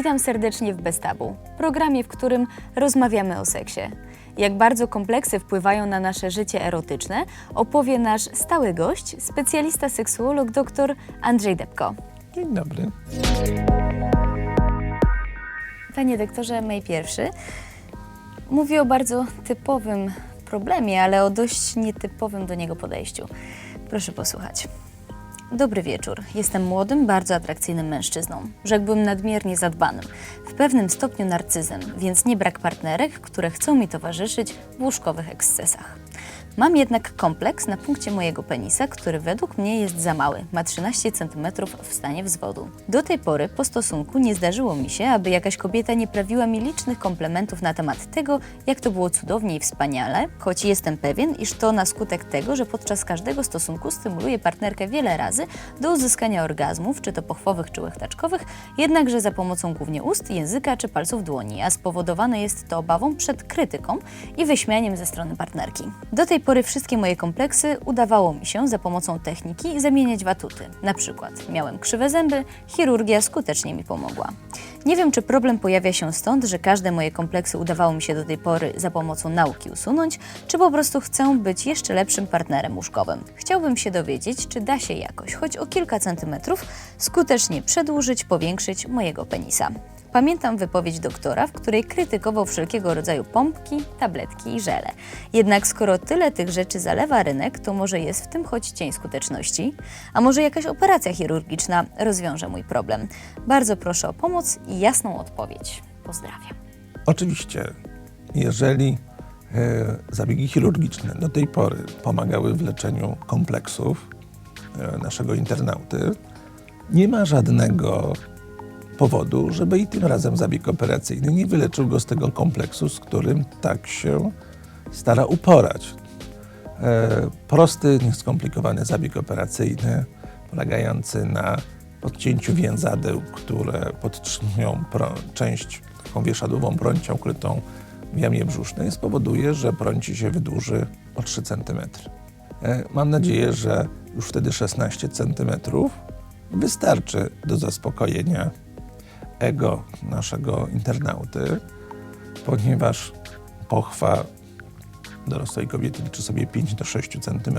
Witam serdecznie w Bez Tabu, programie, w którym rozmawiamy o seksie. Jak bardzo kompleksy wpływają na nasze życie erotyczne, opowie nasz stały gość, specjalista seksuolog dr Andrzej Depko. Dzień dobry. Panie doktorze, mej pierwszy. Mówię o bardzo typowym problemie, ale o dość nietypowym do niego podejściu. Proszę posłuchać. Dobry wieczór. Jestem młodym, bardzo atrakcyjnym mężczyzną. Rzekłbym nadmiernie zadbanym. W pewnym stopniu narcyzem, więc nie brak partnerek, które chcą mi towarzyszyć w łóżkowych ekscesach. Mam jednak kompleks na punkcie mojego penisa, który według mnie jest za mały, ma 13 cm w stanie wzwodu. Do tej pory po stosunku nie zdarzyło mi się, aby jakaś kobieta nie prawiła mi licznych komplementów na temat tego, jak to było cudownie i wspaniale, choć jestem pewien, iż to na skutek tego, że podczas każdego stosunku stymuluję partnerkę wiele razy do uzyskania orgazmów, czy to pochwowych, czy łechtaczkowych, jednakże za pomocą głównie ust, języka czy palców dłoni, a spowodowane jest to obawą przed krytyką i wyśmianiem ze strony partnerki. Do tej pory wszystkie moje kompleksy udawało mi się za pomocą techniki zamieniać w atuty. Na przykład miałem krzywe zęby, chirurgia skutecznie mi pomogła. Nie wiem, czy problem pojawia się stąd, że każde moje kompleksy udawało mi się do tej pory za pomocą nauki usunąć, czy po prostu chcę być jeszcze lepszym partnerem łóżkowym. Chciałbym się dowiedzieć, czy da się jakoś, choć o kilka centymetrów, skutecznie przedłużyć, powiększyć mojego penisa. Pamiętam wypowiedź doktora, w której krytykował wszelkiego rodzaju pompki, tabletki i żele. Jednak skoro tyle tych rzeczy zalewa rynek, to może jest w tym choć cień skuteczności? A może jakaś operacja chirurgiczna rozwiąże mój problem? Bardzo proszę o pomoc i jasną odpowiedź. Pozdrawiam. Oczywiście, jeżeli e, zabiegi chirurgiczne do tej pory pomagały w leczeniu kompleksów e, naszego internauty, nie ma żadnego powodu, żeby i tym razem zabieg operacyjny nie wyleczył go z tego kompleksu, z którym tak się stara uporać. E, prosty, nieskomplikowany zabieg operacyjny, polegający na podcięciu więzadeł, które podtrzymują część taką wieszadłową prącią ukrytą w jamie brzusznej, spowoduje, że prąci się wydłuży o 3 cm. E, mam nadzieję, że już wtedy 16 cm wystarczy do zaspokojenia ego naszego internauty, ponieważ pochwa dorosłej kobiety liczy sobie 5 do 6 cm.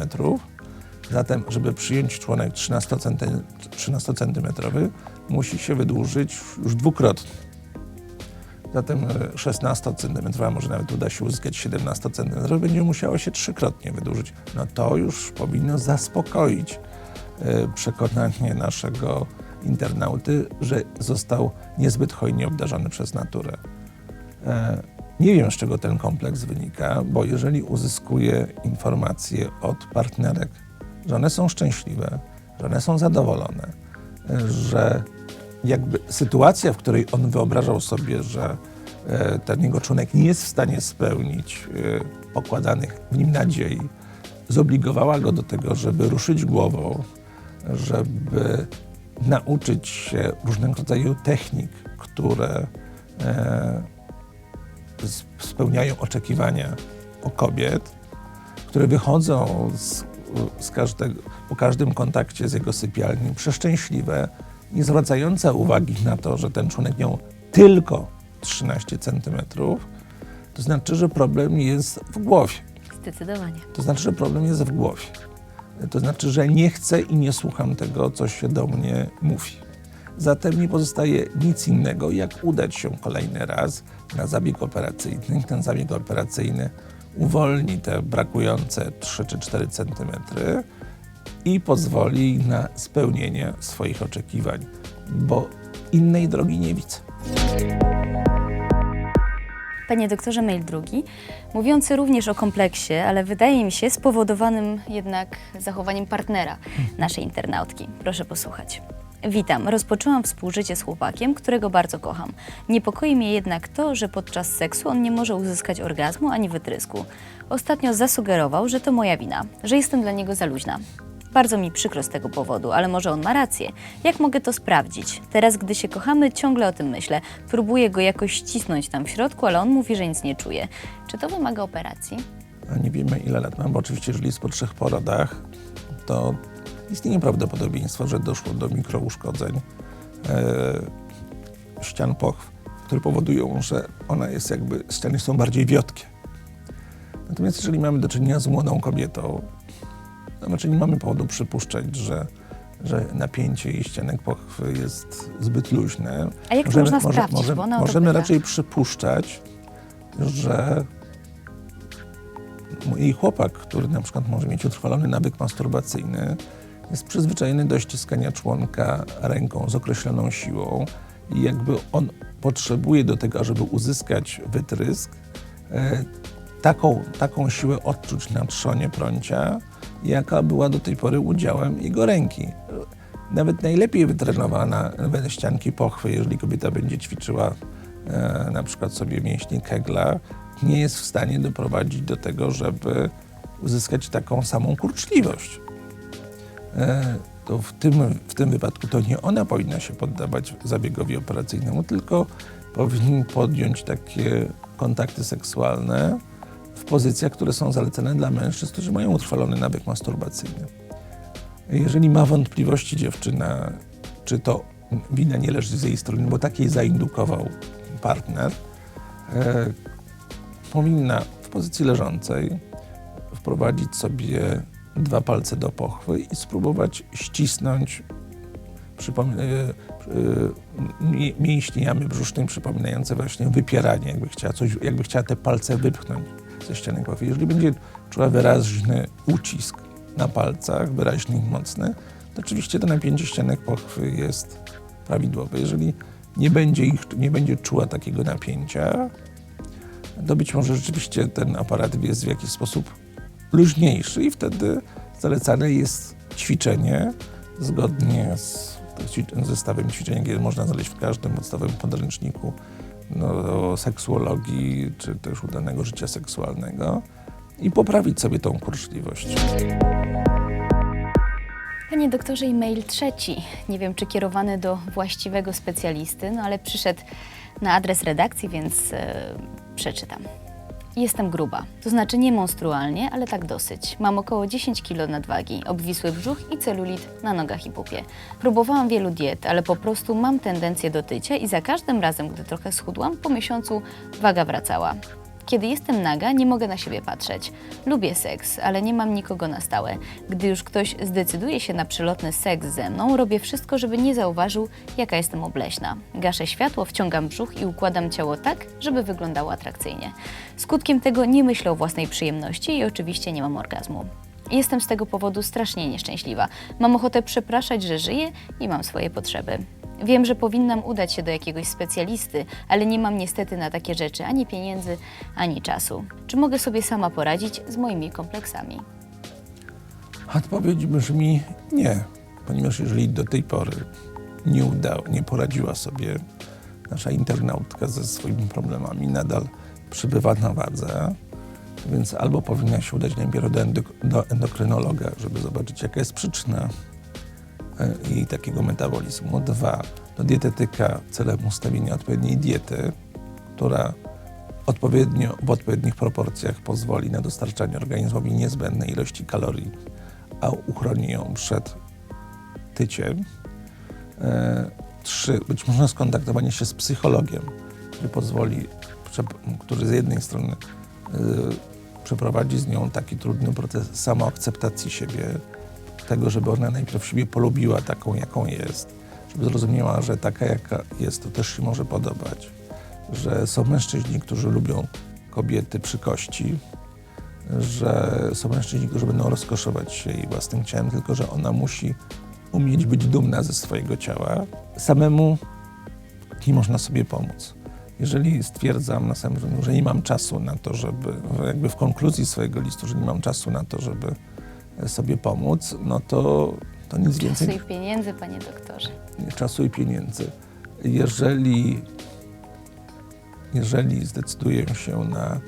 Zatem, żeby przyjąć członek 13 cm, 13 cm musi się wydłużyć już dwukrotnie. Zatem e, 16 cm, a może nawet uda się uzyskać 17 cm, będzie musiało się trzykrotnie wydłużyć. No to już powinno zaspokoić e, przekonanie naszego internauty, że został niezbyt hojnie obdarzony przez naturę. E, Nie wiem, z czego ten kompleks wynika, bo jeżeli uzyskuję informacje od partnerek, że one są szczęśliwe, że one są zadowolone, e, że jakby sytuacja, w której on wyobrażał sobie, że e, ten jego członek nie jest w stanie spełnić pokładanych w nim nadziei, zobligowała go do tego, żeby ruszyć głową, żeby nauczyć się różnego rodzaju technik, które e, spełniają oczekiwania u kobiet, które wychodzą z, z każdego, po każdym kontakcie z jego sypialnią przeszczęśliwe, nie zwracające uwagi na to, że ten członek miał tylko 13 centymetrów, to znaczy, że problem jest w głowie. Zdecydowanie. To znaczy, że problem jest w głowie. To znaczy, że nie chcę i nie słucham tego, co się do mnie mówi. Zatem nie pozostaje nic innego, jak udać się kolejny raz na zabieg operacyjny. Ten zabieg operacyjny uwolni te brakujące 3 czy 4 centymetry i pozwoli na spełnienie swoich oczekiwań, bo innej drogi nie widzę. Panie doktorze, mail drugi, mówiący również o kompleksie, ale wydaje mi się spowodowanym jednak zachowaniem partnera naszej internautki. Proszę posłuchać. Witam. Rozpoczęłam współżycie z chłopakiem, którego bardzo kocham. Niepokoi mnie jednak to, że podczas seksu on nie może uzyskać orgazmu ani wytrysku. Ostatnio zasugerował, że to moja wina, że jestem dla niego za luźna. Bardzo mi przykro z tego powodu, ale może on ma rację. Jak mogę to sprawdzić? Teraz, gdy się kochamy, ciągle o tym myślę. Próbuję go jakoś ścisnąć tam w środku, ale on mówi, że nic nie czuje. Czy to wymaga operacji? A nie wiemy, ile lat mam, bo oczywiście, jeżeli jest po trzech porodach, to istnieje prawdopodobieństwo, że doszło do mikrouszkodzeń. E, ścian pochw, które powodują, że ona jest jakby, ściany są bardziej wiotkie. Natomiast jeżeli mamy do czynienia z młodą kobietą, to znaczy nie mamy powodu przypuszczać, że, że napięcie jej ścianek pochwy jest zbyt luźne. A jak to można sprawdzić? Bo ona o to możemy raczej przypuszczać, że jej chłopak, który na przykład może mieć utrwalony nawyk masturbacyjny, jest przyzwyczajony do ściskania członka ręką z określoną siłą i jakby on potrzebuje do tego, żeby uzyskać wytrysk, e, taką, taką siłę odczuć na trzonie prącia, jaka była do tej pory udziałem jego ręki. Nawet najlepiej wytrenowana ścianki pochwy, jeżeli kobieta będzie ćwiczyła e, na przykład sobie mięśnie kegla, nie jest w stanie doprowadzić do tego, żeby uzyskać taką samą kurczliwość. E, to w tym, w tym wypadku to nie ona powinna się poddawać zabiegowi operacyjnemu, tylko powinien podjąć takie kontakty seksualne w pozycjach, które są zalecane dla mężczyzn, którzy mają utrwalony nawyk masturbacyjny. Jeżeli ma wątpliwości dziewczyna, czy to wina nie leży z jej strony, bo takiej zaindukował partner, e, powinna w pozycji leżącej wprowadzić sobie dwa palce do pochwy i spróbować ścisnąć przypom- e, e, mi- mięśnie jamy brzusznej przypominające właśnie wypieranie, jakby chciała, coś, jakby chciała te palce wypchnąć ze ściany. Jeżeli będzie czuła wyraźny ucisk na palcach, wyraźny i mocny, to oczywiście to napięcie ścianek pochwy jest prawidłowe. Jeżeli nie będzie, ich, nie będzie czuła takiego napięcia, to być może rzeczywiście ten aparat jest w jakiś sposób luźniejszy i wtedy zalecane jest ćwiczenie zgodnie z zestawem ćwiczeń, jakie można znaleźć w każdym podstawowym podręczniku no, seksuologii czy też udanego życia seksualnego i poprawić sobie tą kurczliwość. Panie doktorze, e-mail trzeci. Nie wiem, czy kierowany do właściwego specjalisty, no ale przyszedł na adres redakcji, więc e, przeczytam. Jestem gruba, to znaczy nie monstrualnie, ale tak dosyć. Mam około 10 kg nadwagi, obwisły brzuch i celulit na nogach i pupie. Próbowałam wielu diet, ale po prostu mam tendencję do tycia i za każdym razem, gdy trochę schudłam, po miesiącu waga wracała. Kiedy jestem naga, nie mogę na siebie patrzeć. Lubię seks, ale nie mam nikogo na stałe. Gdy już ktoś zdecyduje się na przelotny seks ze mną, robię wszystko, żeby nie zauważył, jaka jestem obleśna. Gaszę światło, wciągam brzuch i układam ciało tak, żeby wyglądało atrakcyjnie. Skutkiem tego nie myślę o własnej przyjemności i oczywiście nie mam orgazmu. Jestem z tego powodu strasznie nieszczęśliwa. Mam ochotę przepraszać, że żyję i mam swoje potrzeby. Wiem, że powinnam udać się do jakiegoś specjalisty, ale nie mam niestety na takie rzeczy ani pieniędzy, ani czasu. Czy mogę sobie sama poradzić z moimi kompleksami? Odpowiedź brzmi nie, ponieważ jeżeli do tej pory nie udało, nie poradziła sobie nasza internautka ze swoimi problemami, nadal przybywa na wadze, więc albo powinna się udać najpierw do, endok- do endokrynologa, żeby zobaczyć, jaka jest przyczyna jej takiego metabolizmu. Dwa, do dietetyka celem ustawienia odpowiedniej diety, która odpowiednio, w odpowiednich proporcjach pozwoli na dostarczanie organizmowi niezbędnej ilości kalorii, a uchroni ją przed tyciem. E, trzy, być może skontaktowanie się z psychologiem, który pozwoli, który z jednej strony e, przeprowadzi z nią taki trudny proces samoakceptacji siebie, tego, żeby ona najpierw siebie polubiła taką, jaką jest, żeby zrozumiała, że taka, jaka jest, to też się może podobać, że są mężczyźni, którzy lubią kobiety przy kości, że są mężczyźni, którzy będą rozkoszować się jej własnym ciałem, tylko że ona musi umieć być dumna ze swojego ciała. Samemu nie można sobie pomóc. Jeżeli stwierdzam na samym że nie mam czasu na to, żeby, jakby w konkluzji swojego listu, że nie mam czasu na to, żeby sobie pomóc, no to, to nic więcej Czasu i pieniędzy, panie doktorze. czasu i pieniędzy. Jeżeli, jeżeli zdecyduję się na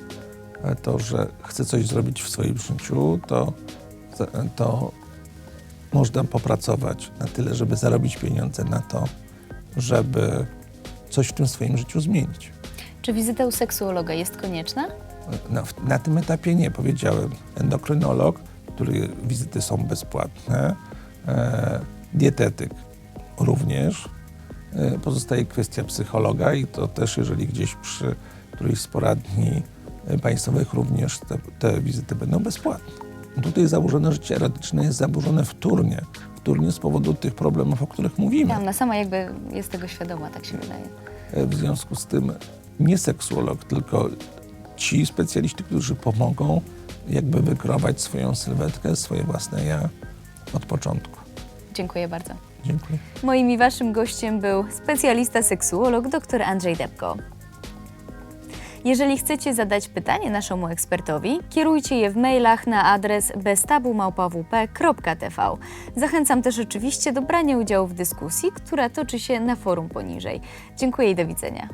to, że chcę coś zrobić w swoim życiu, to, to można popracować na tyle, żeby zarobić pieniądze na to, żeby coś w tym swoim życiu zmienić. Czy wizyta u seksuologa jest konieczna? Na, na tym etapie nie. Powiedziałem endokrynolog, który wizyty są bezpłatne, e, dietetyk również. e, pozostaje kwestia psychologa i to też, jeżeli gdzieś przy którejś z poradni e, państwowych również te, te wizyty będą bezpłatne. Tutaj zaburzone życie erotyczne jest zaburzone wtórnie, wtórnie z powodu tych problemów, o których mówimy. Ja, ona sama jakby jest tego świadoma, tak się wydaje. W związku z tym nie seksuolog, tylko ci specjaliści, którzy pomogą jakby wykrować swoją sylwetkę, swoje własne ja od początku. Dziękuję bardzo. Dziękuję. Moim i waszym gościem był specjalista seksuolog dr Andrzej Debko. Jeżeli chcecie zadać pytanie naszemu ekspertowi, kierujcie je w mailach na adres beztabumałpawp.tv. Zachęcam też oczywiście do brania udziału w dyskusji, która toczy się na forum poniżej. Dziękuję i do widzenia.